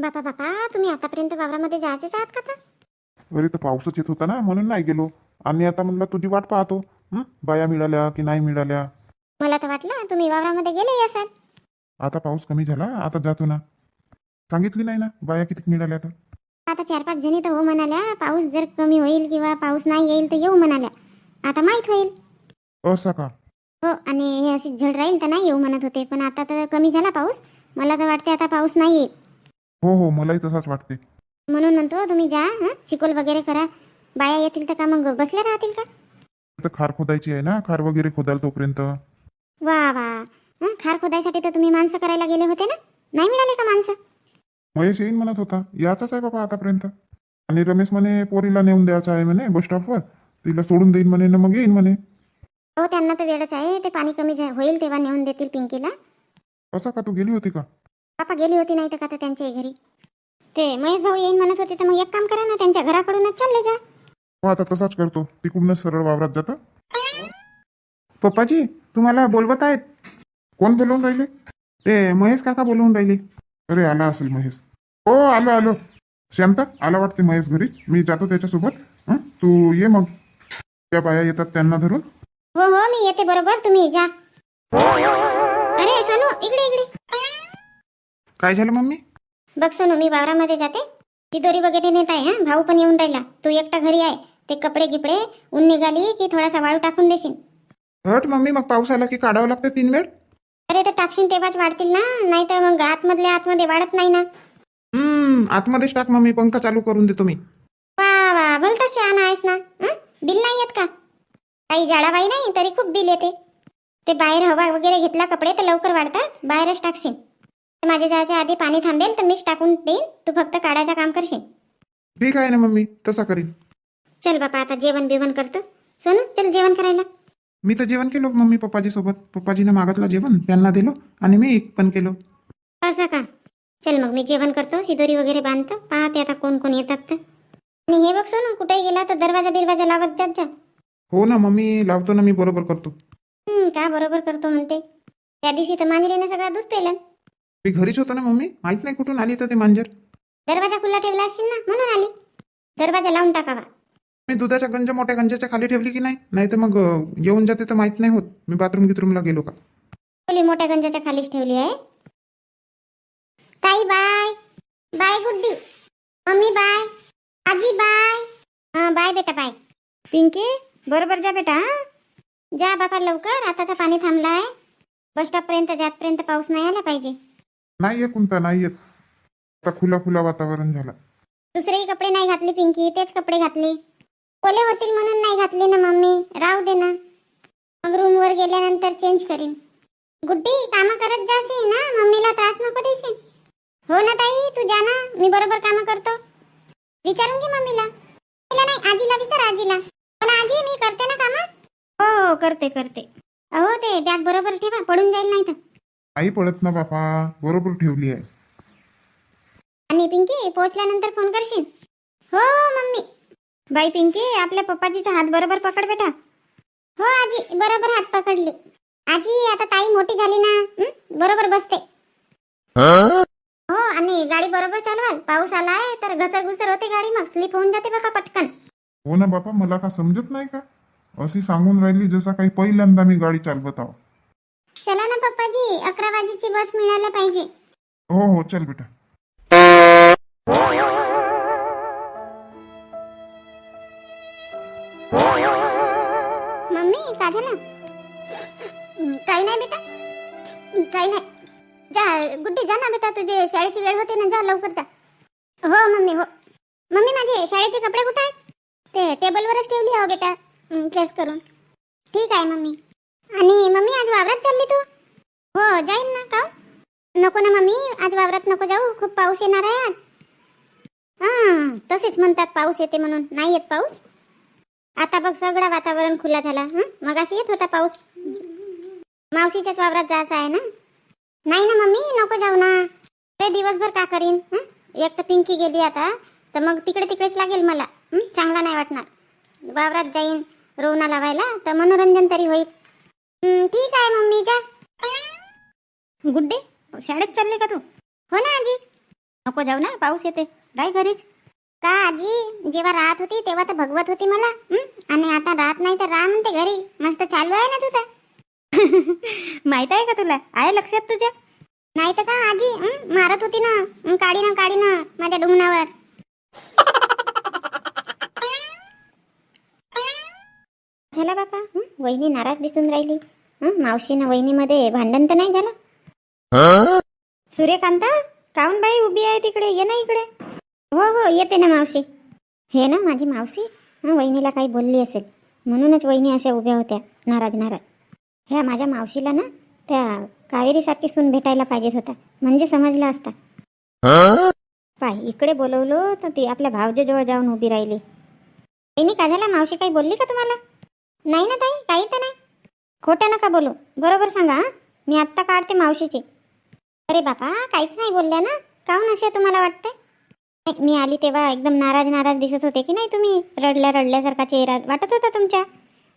बापा बापा तुम्ही आतापर्यंत वावरामध्ये जायचेच आहात का तर? घरी तर पाऊसच येत होता ना म्हणून नाही गेलो. आणि आता म्हणलं तुझी वाट पाहतो. हं? बाया मिळाल्या की नाही मिळाल्या? मला तर वाटलं तुम्ही वावरामध्ये गेले असाल. आता पाऊस कमी झाला आता जातो ना. सांगितली नाही ना बाया किती मिळाल्या तर? आता चार पाच जणी तर हो म्हणाल्या पाऊस जर कमी होईल किंवा पाऊस नाही येईल तर येऊ म्हणाल्या. आता माहीत होईल. असा का? हो आणि हे अशी झड राहील तर नाही येऊ म्हणत होते पण आता तर कमी झाला पाऊस. मला तर वाटते आता पाऊस नाही येईल. हो हो मलाही तसाच वाटते म्हणून म्हणतो तुम्ही जा हं? चिकोल वगैरे करा. बाया येतील तर का मग? बसल्या राहतील का? तर खार खोदायची आहे ना? खार वगैरे खोदाल तोपर्यंत. वा वा. हं? खार खोदायसाठी तर तुम्ही माणसं करायला गेले होते ना? नाही मिळाले का माणसं? महेश येईन म्हणत होता. याचाच आहे बाबा आतापर्यंत. आणि रमेश म्हणे पोरीला नेऊन द्यायचा आहे म्हणे बस स्टॉपवर तिला सोडून देईन म्हणे ना मग येईन म्हणे. हो त्यांना तर वेळच आहे. ते पाणी कमी झा- होईल तेव्हा नेऊन देतील पिंकीला. असा का? तू गेली होती का? पापा गेली होती नाही तर का तर त्यांच्या घरी? ते महेश भाऊ येईन म्हणत होते तर मग एक काम करा ना त्यांच्या घराकडूनच चालले जा. हो आता तसाच करतो. तिकडूनच सरळ वावरात जातं. पप्पाजी तुम्हाला बोलवत आहेत? कोण बोलवून राहिले? ते महेश काका बोलवून राहिले. अरे आला असेल महेश. हो आलो आलो. शांत आला वाटते महेश घरी. मी जातो त्याच्यासोबत. हं? तू ये मग. त्या बाया येतात त्यांना धरून. हो हो मी येते बरोबर. तुम्ही जा. अरे सोनू इकडे इकडे. काय झालं मम्मी? बघ सोनू मी वावरामध्ये जाते. ती दोरी वगैरे नेत आहे हा? भाऊ पण येऊन राहिला. तू एकटा घरी आहे. ते कपडे गिपडे ऊन निघाली की थोडासा वाळू टाकून देशील. हट मम्मी मग पाऊस आला की काढावं लागतं तीन वेळ? अरे तर टाकशील तेव्हाच वाढतील ना. नाही तर मग आतमधल्या आतमध्ये वाढत नाही ना. हम्म आतमध्येच टाक मम्मी पंखा चालू करून देतो मी. वा वा. भलता शहाणा आहेस ना. हं? बिल नाही येत का? काही जाडाबाई नाही तरी खूप बिल येते. ते बाहेर हवा वगैरे घेतला कपडे तर लवकर वाढतात. बाहेरच टाकशील. माझ्या जायच्या आधी पाणी थांबेल तर मीच टाकून देईन. तू फक्त काढायचं काम करशील. ठीक आहे ना मम्मी तसा करीन. चल बापा आता जेवण बिवण करतो. सोनू चल जेवण करायला. मी तर जेवण केलो मम्मी पप्पाजी सोबत. पप्पाजीनं मागितलं जेवण त्यांना दिलो आणि मी पण केलो. असं का? चल मग मी जेवण करतो शिदोरी वगैरे बांधतो. पाहते आता कोण कोण येतात तर. आणि हे बघ सोनू कुठेही गेला तर दरवाजा बिरवाजा लावत जात जा. हो ना मम्मी लावतो ना मी बरोबर करतो. हं, का बरोबर करतो म्हणते? त्या दिवशी तर मांजरीने सगळा दूध पेलं. मी घरीच होतो ना मम्मी? माहीत नाही कुठून आली तर ते मांजर. दरवाजा खुला ठेवला असशील ना म्हणून आली. दरवाजा लावून टाकावा. मी दुधाच्या गंज मोठ्या गंजाच्या खाली ठेवली की नाही? नाही तर मग अं, येऊन जाते तर माहीत नाही होत. मी बाथरूम गिथरूमला गेलो का? खोली मोठ्या गंजाच्या खालीच ठेवली आहे. ताई bye. Bye Guddi. Mummy bye. आजी बाय. हा बाय बेटा बाय. पिंकी बरोबर जा बेटा हा. जा बाबा लवकर. आताचा पाणी थांबलाय. बस स्टॉप पर्यंत जातपर्यंत पाऊस नाही आला पाहिजे. नाही येत कोणता नाही येत आता खुला खुला वातावरण झालं. दुसरेही कपडे नाही घातले पिंकी. तेच कपडे घातले. ओले होतील म्हणून नाही घातले ना मम्मी. राहू दे ना. मग रूमवर गेल्यानंतर चेंज करीन. गुड्डी कामं करत जाशील ना? मम्मीला त्रास नको देशील. हो ना ताई. तू जा ना. मी बरोबर कामं करतो. विचारून घे मम्मीला. तिला नाही आजीला विचार आजीला. पण आजी मी करते ना कामं? हो हो करते करते. अहो ते बॅग बरोबर ठेवा. पडून जाईल नाही तर आई पडत ना बापा. बरोबर ठेवली आहे. आणि पिंकी पोहोचल्यानंतर फोन करशील? हो मम्मी. बाई पिंकी आपल्या पप्पाजीचा हात बरोबर पकड बेटा. हो आजी बरोबर हात पकडली. आजी आता ताई मोठी झाली ना? हं? बरोबर बसते. हो आणि गाडी बरोबर चालवाल. पाऊस आलाय तर घसर घुसर होते गाडी मग. स्लिप होऊन जाते बाबा पटकन. हो ना बापा मला का समजत नाही का? अशी सांगून राहिली जसा काही पहिल्यांदा मी गाडी चालवत आहो. चला ना पप्पाजी अकरा वाजेची बस मिळायला पाहिजे. हो हो चल बेटा. मम्मी का झालं काही नाही बेटा. काही नाही. जा गुड्डी जा ना बेटा तुझे शाळेची वेळ होते ना जा लवकर जा. हो मम्मी हो. मम्मी माझे शाळेचे कपडे कुठे आहेत? ते टेबलवरच ठेवली हो बेटा प्रेस करून. ठीक आहे मम्मी. आणि मम्मी आज वावरात चालली तू? हो जाईन ना का? नको ना मम्मी आज वावरात नको जाऊ खूप पाऊस येणार आहे आज. हां तसेच म्हणतात पाऊस येते म्हणून नाही येत पाऊस. आता बघ सगळं वातावरण खुला झाला हं? मग अशी येत होता पाऊस. मावशीच्याच वावरात जायचं आहे ना? नाही ना मम्मी नको जाऊ ना. ते दिवसभर का करीन एक तर पिंकी गेली आता तर मग तिकडे तिकडेच लागेल मला चांगला नाही वाटणार. वावरात जाईन रोवणा लावायला तर मनोरंजन तरी होईल. हं, ठीक आहे मम्मी जा. गुड्डे शाळेत चालले का तू? हो ना आजी. नको जाऊ ना पाऊस येते. राय घरीच. का आजी? जेव्हा राहत होती तेव्हा तर भगवत होती मला. हं? आणि आता राहत नाही तर राह म्हणते घरी. मस्त चालू आहे ना तुझं माहीत आहे का तुला? आहे लक्षात तुझ्या? नाही तर का आजी? हं? मारत होती ना. हं, काडी ना काडी ना माझ्या डुंगणावर. झाला बापा? वहिनी नाराज दिसून राहिली? मावशीनं वहिनीमध्ये भांडण तर नाही झालं? सूर्यकांता काऊन बाई उभी आहे तिकडे? ये ना इकडे. हो हो येते ना मावशी. हे ना माझी मावशी? हं, वहिनीला काही बोलली असेल. म्हणूनच वहिनी अशा उभ्या होत्या. नाराज नाराज. ह्या माझ्या मावशीला ना त्या कावेरीसारखी सून भेटायला पाहिजेत होता. म्हणजे समजला असता. पाय इकडे बोलवलो तर ती आपल्या भावजेजवळ जाऊन उभी राहिली. वहिनी का झाला? मावशी काही बोलली का तुम्हाला? नाही ना ताई काही तर नाही. खोटं नका बोलू. बरोबर सांगा हं? मी आत्ता काढते मावशीची. अरे बापा काहीच नाही बोलल्या ना? काहून असे तुम्हाला वाटते नाही, मी आली तेव्हा एकदम नाराज नाराज दिसत होते की नाही तुम्ही? रडल्या रडल्यासारखा चेहरा वाटत होता तुमच्या?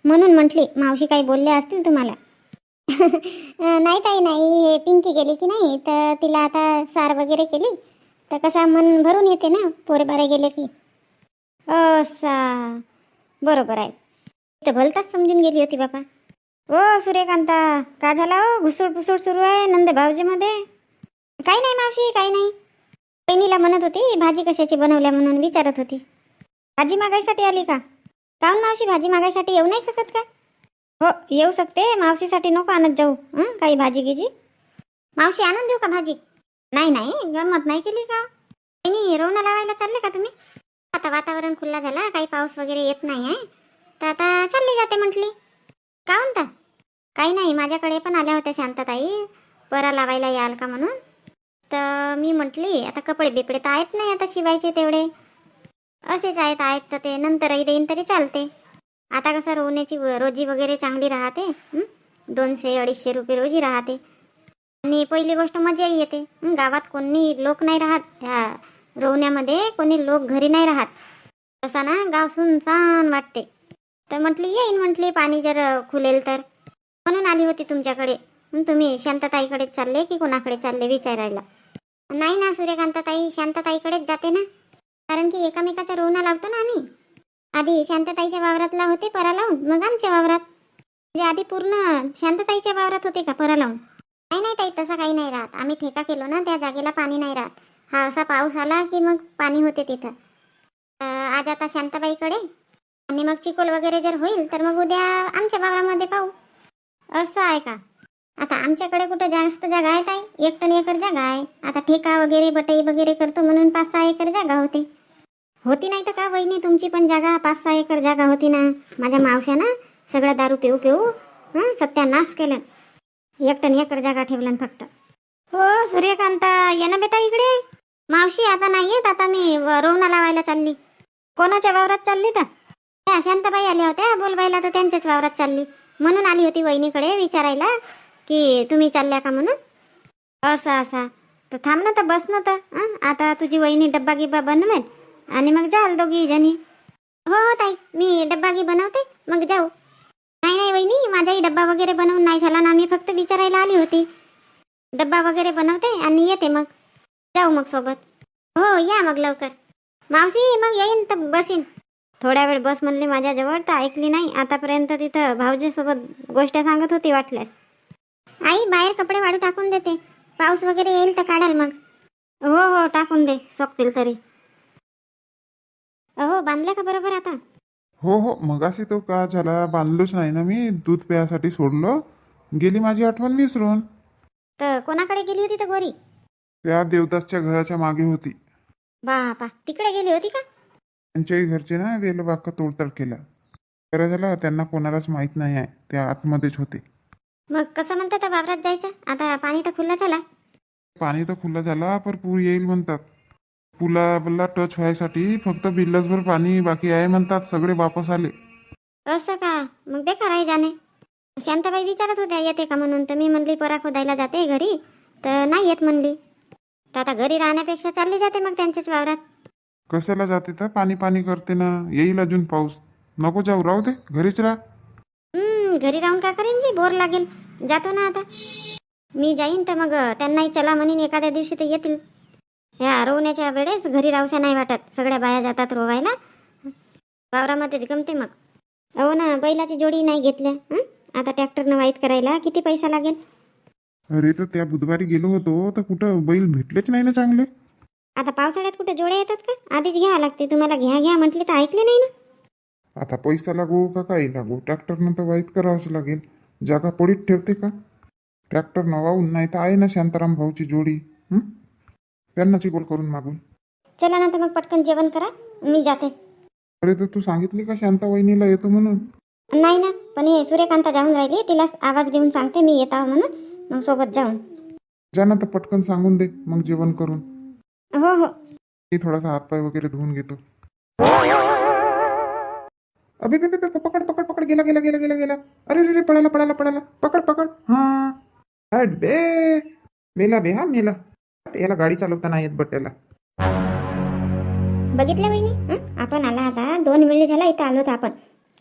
म्हणून म्हटली मावशी काही बोलल्या असतील तुम्हाला? अं, नाही ताई नाही. हे पिंकी गेली की नाही तर तिला आता सार वगैरे केली. तर कसा मन भरून येते ना पोरे बारे गेले की. असा बरोबर आहे. तर भलताच समजून गेली होती बापा. ओ सूर्यकांता का झाला हो? घुसूड पुसूड सुरू आहे नंद भाऊजीमध्ये. काही नाही मावशी काही नाही. बहिणीला म्हणत होती भाजी कशाची बनवल्या म्हणून विचारत होती. भाजी मागायसाठी आली का? काऊन मावशी भाजी मागायसाठी येऊ नाही शकत का? हो येऊ शकते मावशीसाठी नको आणत जाऊ. काही भाजी गिजी? मावशी आणून देऊ का भाजी? नाही नाही गंमत नाही केली का? बहिणी रोवणं लावायला चालले का तुम्ही? आता वातावरण खुल्ला झाला काही पाऊस वगैरे येत नाही आहे तर आता चालली जाते म्हटली. का म्हणता? काही नाही माझ्याकडे पण आल्या होत्या शांतताई. परा लावायला याल का म्हणून? तर मी म्हटली आता कपडे बिपडे तर आहेत नाही आता शिवायचे तेवढे. असेच आहेत आहेत तर ते. नंतरही देईन तरी चालते. आता कसं रोवण्याची रोजी वगैरे चांगली राहते दोनशे अडीचशे रुपये रोजी राहते. आणि पहिली गोष्ट मजाही येते. गावात कोणी लोक नाही राहत. ह्या रोवण्यामध्ये कोणी लोक घरी नाही राहत. तसा ना गाव सुनसान वाटते. तर म्हटली येईन म्हटली पाणी जर खुलेल तर. म्हणून आली होती तुमच्याकडे. मग तुम्ही शांतताईकडेच चालले की कोणाकडे चालले विचारायला? नाही ना सूर्यकांताताई शांतताईकडेच जाते ना. कारण की एकामेकाच्या रोवणा लावतो ना आम्ही. आधी शांतताईच्या वावरातला होते परा लावून मग आमच्या वावरात. म्हणजे आधी पूर्ण शांतताईच्या वावरात होते का परा लावून नाही नाही ताई तसं काही नाही राहत. आम्ही ठेका केलो ना त्या जागेला पाणी नाही राहत. हा असा पाऊस आला की मग पाणी होते तिथं. आज आता शांताबाईकडे? आणि मग चिकोल वगैरे जर होईल तर मग उद्या आमच्या वावरामध्ये पाहू. असं आहे का? आता आमच्याकडे कुठं जास्त जागा आहे ताई? एक टन एकर जागा आहे. आता ठेका वगैरे बटई वगैरे करतो म्हणून पाच सहा एकर जागा होते. होती नाही तर का वहिनी तुमची पण जागा पाच सहा एकर जागा होती ना? माझ्या मावश्या ना सगळं दारू पिऊ पिऊ हां सत्यानाश केलं. एक टन एकर जागा ठेवलं फक्त. हो सूर्यकांता ये ना बेटा इकडे. मावशी आता नाही येत आता मी रोवणा लावायला चालली. कोणाच्या वावरात चालली तर? त्या शांताबाई आल्या होत्या. बोलवायला तर त्यांच्याच वावरात चालली. म्हणून आली होती वहिनीकडे विचारायला की तुम्ही चालल्या का म्हणून? असं असा. तर थांब ना तर बस ना तर. आता तुझी वहिनी डब्बा गिब्बा बनवेल आणि मग जाल दोघी जणी. हो हो ताई. मी डब्बा गी बनवते. मग जाऊ. नाही नाही वहिनी. माझाही डब्बा वगैरे बनवून नाही झाला ना मी फक्त विचारायला आली होती. डब्बा वगैरे बनवते आणि येते मग. जाऊ मग सोबत. हो या मग लवकर. मावशी मग येईन तर बसीन. थोड्या वेळ बस म्हणली माझ्याजवळ तर ऐकली नाही. आतापर्यंत तिथं भाऊजीसोबत गोष्ट सांगत होती वाटल्यास. आई बाहेर कपडे वाळू टाकून देते. पाऊस वगैरे येईल तर काढाल मग. हो हो टाकून दे. सोकतील तरी. हो बांधल्या का बरोबर आता? हो हो मगाशी तो का झाला? बांधलोच नाही ना मी. दूध प्यासाठी सोडलं. गेली माझी आठवण विसरून. तर कोणाकडे गेली होती तर गोरी? त्या देवदासच्या घराच्या मागे होती. बापा तिकडे गेली होती का? त्यांच्याही घरचे ना वेलबाग तोडताड केला. बरं झालं त्यांना कोणालाच माहीत नाही आहे. त्या आतमध्येच होते. मग कसं म्हणतात वावरात जायचं? आता पाणी तर खुल्ला झाला. पाणी तर खुल्ला झाला पर पूर येईल म्हणतात. पुलाला टच व्हायसाठी फक्त बिल्लसभर पाणी बाकी आहे म्हणतात सगळे वापस आले. असं का? मग बेकार आहे जाणे. शांताबाई विचारत होत्या येते का म्हणून? तर मी म्हणली परा खोदायला जाते घरी. तर नाही येत म्हणली. तर आता घरी राहण्यापेक्षा चालली जाते मग त्यांच्याच वावरात. कशाला जाते तर? पाणी पाणी करते ना. येईल अजून पाऊस. नको जाऊ राहू दे. घरीच राहा. हम्म, घरी राहून काय करेन जी? बोर लागेल. जातो ना आता. मी जाईन तर मग त्यांनाही चला म्हणीन एखाद्या दिवशी तर येतील. ह्या रोवण्याच्या वेळेस घरी राहूशा नाही वाटत. सगळ्या बाया जातात रोवायला. वावरामध्येच गमते मग. हो ना बैलाची जोडी नाही घेतल्या. हं? आता ट्रॅक्टरनं वाईट करायला किती पैसा लागेल? अरे तर त्या बुधवारी गेलो होतो. तर कुठं बैल भेटलेच नाही ना चांगले. आता पावसाळ्यात कुठे जोड्या येतात का? आधीच घ्यावं लागते. तुम्हाला घ्या घ्या म्हटले तर ऐकले नाही ना? आता पैसा लागो का काही लागो? ट्रॅक्टरनं तर वाईट करावंच लागेल. जागा पडीत ठेवते का? ट्रॅक्टरनं वाहून नाही तर आहे ना शांताराम भाऊची जोडी हं? त्यांना चिकोल करून मागून. चला ना तर मग पटकन जेवण करा. मी जाते. अरे तर तू सांगितली का शांता वहिनीला येतो म्हणून? नाही ना. पण हे सूर्यकांता जाऊन राहिली. तिला आवाज देऊन सांगते. मी येत आहो म्हणून. मग सोबत जाऊन. जा ना तर पटकन सांगून दे. मग जेवण करून. हो हो. मी थोडासा हातपाय वगैरे धुवून घेतो. अबे बे, बे, बे, पकड पकड पकड. गेला गेला गेला गेला गेला. अरे रे रे पळाला पळाला पळाला. पकड पकड. हा. हट बे. मेला बे हा मेला. याला गाडी चालवता नाही येत बट्ट्याला. बघितलं वहिनी? हं? आपण आला आता. दोन वेळ झाला इथं आलोच आपण.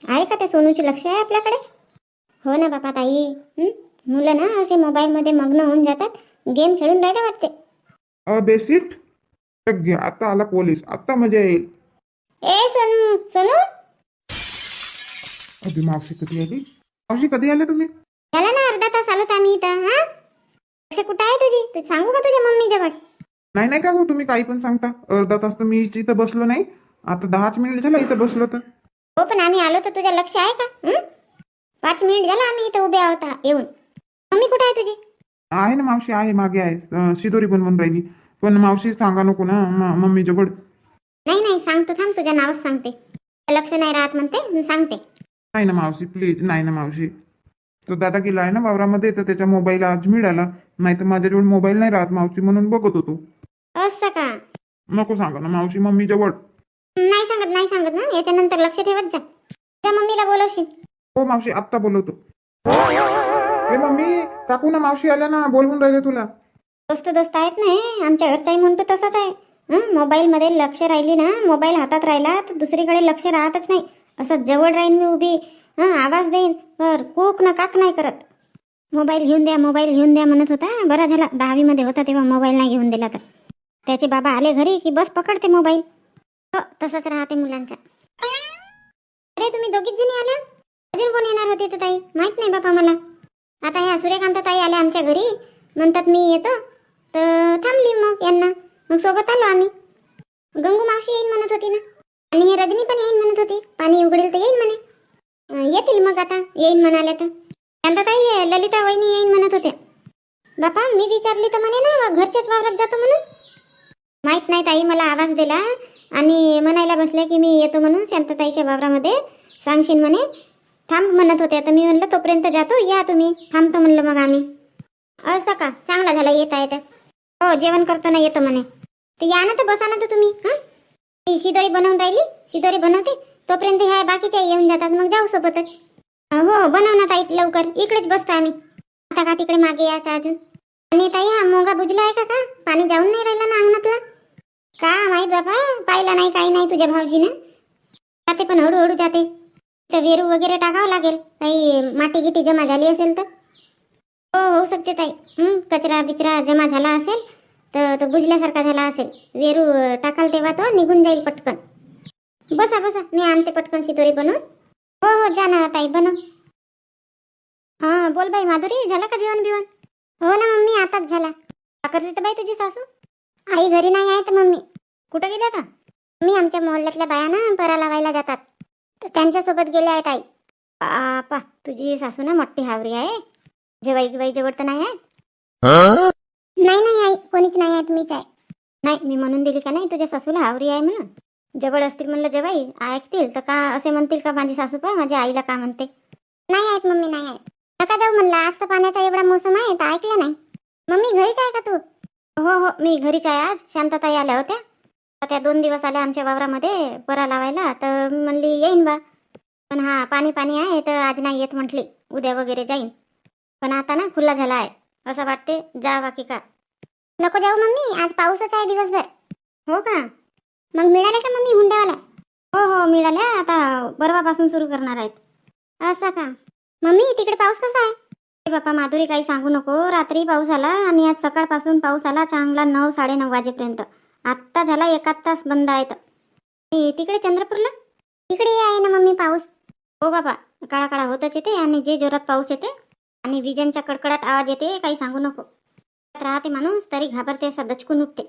आहे का त्या सोनूचे लक्ष आहे आपल्याकडे? हो ना बापा ताई. हं? मुलं ना असे मोबाईलमध्ये मग्न होऊन जातात. गेम खेळून राहिलं वाटते. अबे सीट. घे आता आला पोलीस. आता मजा येईल. ए सोनू सोनू? अबे मावशी कधी आली? मावशी कधी आले तुम्ही? झाला ना अर्धा तास आलो आम्ही इथं हा? असं कुठं आहे तुझी? तू सांगू का तुझ्या मम्मी जवळ नाही नाही का हो तुम्ही काही पण सांगता? अर्धा तास तर मी इथं बसलो नाही. आता दहाच मिनिट झाला इथं बसलो तर. हो पण आम्ही आलो तर तुझ्या लक्ष आहे का? हं? पाच मिनिट झाला आम्ही इथं उभे आहोत येऊन. मम्मी कुठं आहे तुझी? आहे ना मावशी आहे मागे आहे. अं, शिदोरी बनवून राहिली. पण मावशी सांगा नको ना म- मम्मी जवळ नाही नाही सांगतो थांब तुझ्या नावच सांगते. लक्ष नाही राहत म्हणते सांगते. नाही ना मावशी प्लीज नाही ना मावशी. तो दादा गेला आहे ना वावरामध्ये तर त्याच्या मोबाईल आज मिळाला. नाही तर माझ्याजवळ मोबाईल नाही राहत मावशी म्हणून बघत होतो. असं का? नको सांगा ना मावशी मम्मी जवळ नाही सांगत नाही सांगत ना. याच्यानंतर लक्ष ठेवत जा. त्या मम्मीला बोलवशील. हो मावशी आत्ता बोलवतो. हे मम्मी काकू ना मावशी आल्या ना बोलवून राहिले तुला. दोस्त दोस्त आहेत ना हे? आमच्या घरचाही म्हणतो तसंच आहे. मोबाईलमध्ये लक्ष राहिली ना मोबाईल हातात राहिला तर दुसरीकडे लक्ष राहतच नाही. असं जवळ राहीन मी उभी. आवाज देईन. पर कूक ना काक नाही करत. मोबाईल घेऊन द्या मोबाईल घेऊन द्या म्हणत होता. बरा झाला दहावीमध्ये होता तेव्हा मोबाईल नाही घेऊन दिला तर. त्याचे बाबा आले घरी की बस पकडते मोबाईल. हो तसंच राहते मुलांचा. अरे तुम्ही दोघीच जणी आल्या अजून कोण येणार होते तर ताई? माहीत नाही बापा मला. आता ह्या सूर्यकांत ताई आल्या आमच्या घरी. म्हणतात मी येतो. तर थांबली मग यांना. मग सोबत आलो आम्ही. गंगू मावशी येईन म्हणत होती ना. आणि हे रजनी पण येईन म्हणत होती. पाणी उघडेल तर येईन म्हणे. येतील मग आता. येईन म्हणाले तर. त्यांचा ताई ललिता वहिनी येईन म्हणत होत्या. बापा मी विचारली तर म्हणे ना घरच्याच वावरात जातो म्हणून. माहीत नाही ताई मला आवाज दिला. आणि म्हणायला बसल्या की मी येतो म्हणून शांतताईच्या वावरामध्ये सांगशील म्हणे. थांब म्हणत होते. तर मी म्हणलं तोपर्यंत जातो. या तुम्ही. थांबतो म्हणलं मग आम्ही. असं का? चांगला झाला. येत आहे तर हो जेवण करताना येतो म्हणे. तर या ना तर बसा ना तर तुम्ही हं? शिदोरी बनवून राहिली शिदोरी बनवते तोपर्यंत ह्या बाकीच्या येऊन जातात मग जाऊ सोबतच. हो बनव ना ताई लवकर इकडेच बसतो आम्ही. आता का तिकडे मागे यायचं अजून? आणि ताई हा मोगा बुजला आहे का का? पाणी जाऊन नाही राहिलं ना अंगणातला? का माहीत बाबा पाहिला नाही काही नाही तुझ्या भाऊजीनं. जाते पण हळूहळू जाते. तर वेरू वगैरे टाकावं लागेल. काही माती गिटी जमा झाली असेल तर. हो होऊ शकते ताई. कचरा बिचरा जमा झाला असेल तर तो बुजल्यासारखा झाला असेल. वेरू टाकाल तेव्हा तो निघून जाईल पटकन. बसा बसा मी आणते पटकन शितोरी बनवून. हो हो जा ना ताई बनव हा बोल बाई माधुरी झालं का जेवण बिवण? हो ना मम्मी आताच झाला. का करते तर बाई तुझी सासू? आई घरी नाही आहे तर मम्मी. कुठं गेल्या का मी आमच्या मोहल्ल्यातल्या बाया ना परा लावायला जातात. तर त्यांच्यासोबत गेले आहेत आई. बापा तुझी सासू ना मोठी हावरी आहे. जेवाई गिवाई जवळ तर नाही आहे नाही नाही आई. कोणीच नाही आहेत मीच आहे. नाही मी म्हणून दिली का नाही? तुझ्या सासूला हावरी आहे म्हणून. जवळ असतील म्हणलं जेवाई ऐकतील तर का असे म्हणतील का माझी सासू पा माझ्या आईला का म्हणते? नाही आहेत मम्मी नाही आहेत. नका जाऊ म्हणलं. आज तर पाण्याचा एवढा मोसम आहे तर ऐकलं नाही. मम्मी घरीच आहे का तू? हो हो मी घरीच आहे आज. शांतताई आल्या होत्या. तर त्या दोन दिवस आल्या आमच्या वावरामध्ये परा लावायला. तर मी म्हणली येईन बा. पण हा पाणी पाणी आहे तर आज नाही येत म्हटली. उद्या वगैरे जाईन. पण आता ना खुला झाला आहे. असं वाटते जा बाकी का नको जाऊ मम्मी आज पाऊसच आहे दिवसभर. हो का? मग मिळाले का मम्मी हुंड्यावाला हो हो मिळाल्या. आता परवापासून सुरू करणार आहेत. असं का? मम्मी तिकडे पाऊस कसा आहे? बाप्पा बापा माधुरी काही सांगू नको. रात्री पाऊस आला आणि आज सकाळपासून पाऊस आला चांगला नऊ साडेनऊ वाजेपर्यंत. आत्ता झाला एकाच तास बंद आहे तर तिकडे चंद्रपूरला? तिकडे आहे ना मम्मी पाऊस. हो बाबा काळा काळा होतच येते आणि जे जोरात पाऊस येते आणि विजांच्या कडकडाट आवाज येते काही सांगू नको. राहते माणूस तरी घाबरते असा दचकून उठते.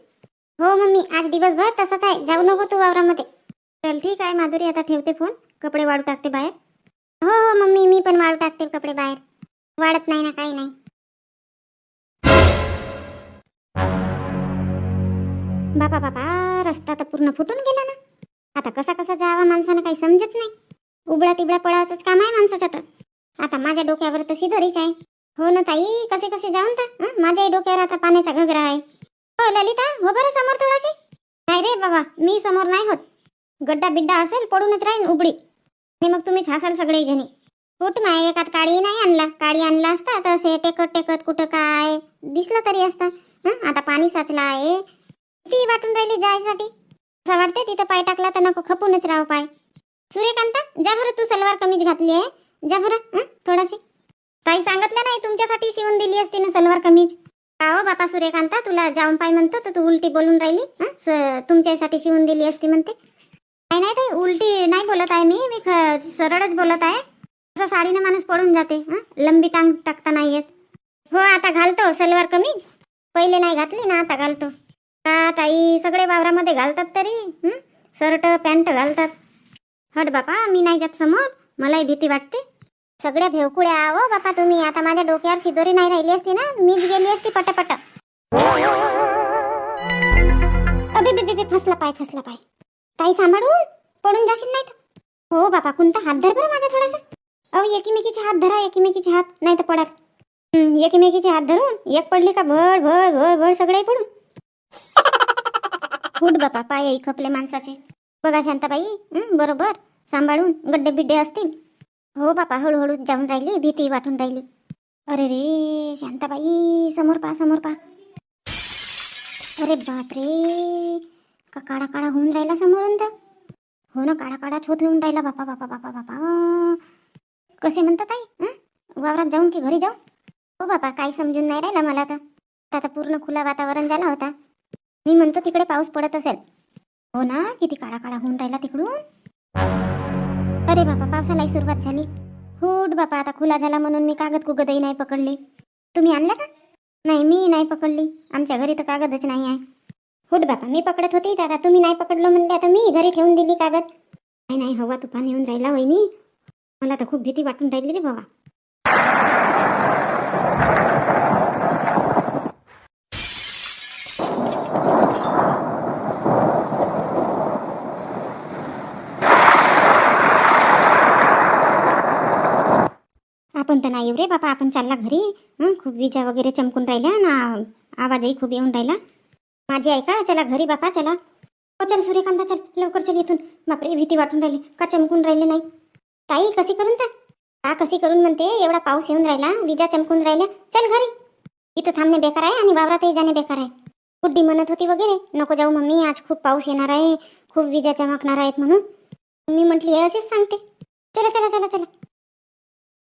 हो मम्मी आज दिवसभर तसाच आहे जाऊ नको तू वावरामध्ये. चल ठीक आहे माधुरी आता ठेवते फोन कपडे वाळू टाकते बाहेर. हो हो मम्मी मी पण वाळू टाकते कपडे बाहेर. वाढत नाही ना काही नाही. बापा बापा रस्ता तर पूर्ण फुटून गेला ना. आता कसा कसा जावा माणसानं काही समजत नाही. उबडा तिबडा पळायचंच काम आहे माणसाचं तर. आता माझ्या डोक्यावर तशी धरीच आहे. हो ना ताई कसे कसे जाऊन तर माझ्याही डोक्यावर आता पाण्याचा घगरा आहे. हो ललिता हो बरं समोर थोडाशी नाही रे बाबा मी समोर नाही होत. गड्डा बिड्डा असेल पडूनच राहीन उबडी. आणि मग तुम्ही छासाल सगळे जणी. कुठ माय एकात काळी नाही आणला. काळी आणला असता तर असे टेकत टेकत कुठं काय दिसलं तरी असता. हं? आता पाणी साचलं आहे. किती वाटून राहिली जायसाठी. असं वाटते तिथं पाय टाकला तर नको खपूनच राव पाय. सूर्यकांता जा बरं तू सलवार कमीज घातली आहे. जा बरं हं? थोडीशी ताई सांगितलं नाही तुमच्यासाठी शिवून दिली असती ना सलवार कमीज. का हो बापा सूर्यकांता तुला जाऊन पाय म्हणतो तर तू उलटी बोलून राहिली हं? स- तुमच्यासाठी शिवून दिली असती म्हणते. नाही नाही ताई उलटी नाही बोलत आहे मी मी ख- सरळच बोलत आहे. असं साडीनं माणूस पडून जाते हं? लंबी टांग टाकता नाही येत. हो आता घालतो सलवार कमीज. पहिले नाही घातली ना आता घालतो. का ताई सगळे वावरामध्ये घालतात तरी हं? शर्ट पॅन्ट घालतात. हट बापा मी नाही जात समोर. मलाही भीती वाटते. सगळे भेवकुळ्या आहो बापा तुम्ही. आता माझ्या डोक्यावर शिदोरी नाही राहिली असती ना? मीच गेली असती पटपट. अबे बे बे बे, फसला पाय फसला पाय. ताई सांभाळून पडून जाशील नाही तर. हो बापा कोणता हात धर बरं माझा थोडासा. अहो एकीमेकीचे हात धरा एकीमेकीचे हात नाही तर पडत हं, एकीमेकीचे हात धरून एक पडली का भळ भळ भळ भळ सगळे पडून. फूट बापा पाय खपले माणसाचे. बघा शांताबाई. हं, बरोबर. सांभाळून गड्डे बिड्डे असतील. हो बापा हळूहळू जाऊन राहिली भीती वाटून राहिली. अरे रे शांताबाई समोर पा समोर पा अरे बापरे का काळा काळा होऊन राहिला समोरून तर? हो ना काळा काळा छोत होऊन राहिला बापा बापा बापा बापा. कसे म्हणतात आई वावरात जाऊन की घरी जाऊ हो बापा काही समजून नाही राहिला मला तर. आता पूर्ण खुला वातावरण झाला होता. मी म्हणतो तिकडे पाऊस पडत असेल. हो ना किती काळा काळा होऊन राहिला तिकडून? अरे बापा पावसालाही सुरुवात झाली. हुट बापा आता खुला झाला म्हणून मी कागद कुगदही नाही पकडले. तुम्ही आणलं का? नाही मी नाही पकडली. आमच्या घरी तर कागदच नाही आहे. हुट बापा मी पकडत होती दादा. आता तुम्ही नाही पकडलो म्हणले आता मी घरी ठेवून दिली कागद. नाही नाही हवा तुफान येऊन राहिला वहिनी. मला तर खूप भीती वाटून राहिली रे बाबा आपण तर नाही येऊ रे बापा आपण चालला घरी. खूप विजा वगैरे चमकून राहिल्या ना आवाजही खूप येऊन राहिला. माझी ऐका चला घरी बापा चला. हो चल सूर्यकांता चल लवकर चल इथून. बापरे भीती वाटून राहिली. का चमकून राहिले नाही? ताई कशी करून तर? का कशी करून? म्हणते. एवढा पाऊस येऊन राहिला विजा चमकून राहिल्या. चल घरी. इथं थांबणे बेकार आहे आणि वावरातही जाणे बेकार आहे. गुड्डी म्हणत होती वगैरे. नको जाऊ मम्मी आज खूप पाऊस येणार आहे. खूप विजा चमकणार आहेत म्हणून. मी म्हटली हे असेच सांगते. चला चला चला चला.